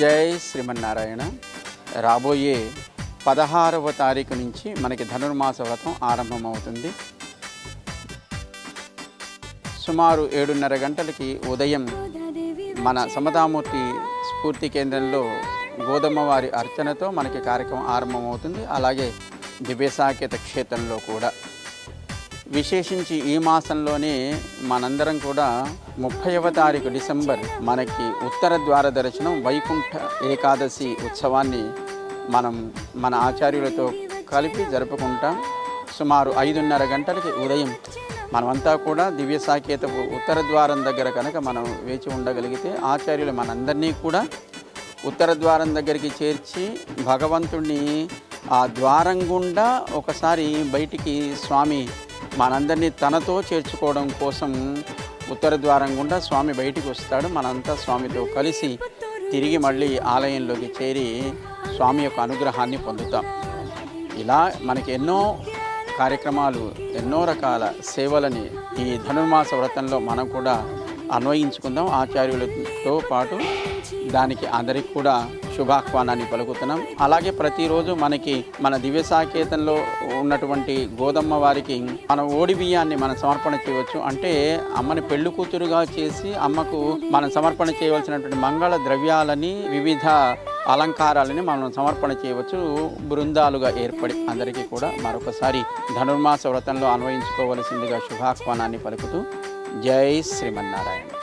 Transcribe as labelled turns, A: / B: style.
A: జై శ్రీమన్నారాయణ. రాబోయే పదహారవ తారీఖు నుంచి మనకి ధనుర్మాస వ్రతం ఆరంభమవుతుంది. సుమారు ఏడున్నర గంటలకి ఉదయం మన సమతామూర్తి స్ఫూర్తి కేంద్రంలో గోధుమ వారి అర్చనతో మనకి కార్యక్రమం ఆరంభమవుతుంది. అలాగే దివ్యసాకేత క్షేత్రంలో కూడా. విశేషించి ఈ మాసంలోనే మనందరం కూడా ముప్పైవ తారీఖు డిసెంబర్ మనకి ఉత్తర ద్వార దర్శనం వైకుంఠ ఏకాదశి ఉత్సవాన్ని మనం మన ఆచార్యులతో కలిపి జరుపుకుంటాం. సుమారు ఐదున్నర గంటలకి ఉదయం మనమంతా కూడా దివ్య సాకేతపు ఉత్తర ద్వారం దగ్గర కనుక మనం వేచి ఉండగలిగితే ఆచార్యులు మనందరినీ కూడా ఉత్తర ద్వారం దగ్గరికి చేర్చి భగవంతుణ్ణి ఆ ద్వారం గుండా ఒకసారి బయటికి స్వామి మనందరినీ తనతో చేర్చుకోవడం కోసం ఉత్తర ద్వారం గుండా స్వామి బయటికి వస్తాడు. మనంతా స్వామితో కలిసి తిరిగి మళ్ళీ ఆలయంలోకి చేరి స్వామి యొక్క అనుగ్రహాన్ని పొందుతాం. ఇలా మనకి ఎన్నో కార్యక్రమాలు ఎన్నో రకాల సేవలని ఈ ధనుర్మాస వ్రతంలో మనం కూడా అన్వయించుకుందాం. ఆచార్యులతో పాటు దానికి అందరికి కూడా శుభాహ్వానాన్ని పలుకుతున్నాం. అలాగే ప్రతిరోజు మనకి మన దివ్య సాకేతంలో ఉన్నటువంటి గోదమ్మ వారికి మన ఓడి బియ్యాన్ని మనం సమర్పణ చేయవచ్చు. అంటే అమ్మని పెళ్ళి కూతురుగా చేసి అమ్మకు మనం సమర్పణ చేయవలసినటువంటి మంగళ ద్రవ్యాలని వివిధ అలంకారాలని మనం సమర్పణ చేయవచ్చు. బృందాలుగా ఏర్పడి అందరికీ కూడా మరొకసారి ధనుర్మాస వ్రతంలో అన్వయించుకోవలసిందిగా శుభాహ్వానాన్ని పలుకుతూ జై శ్రీమన్నారాయణ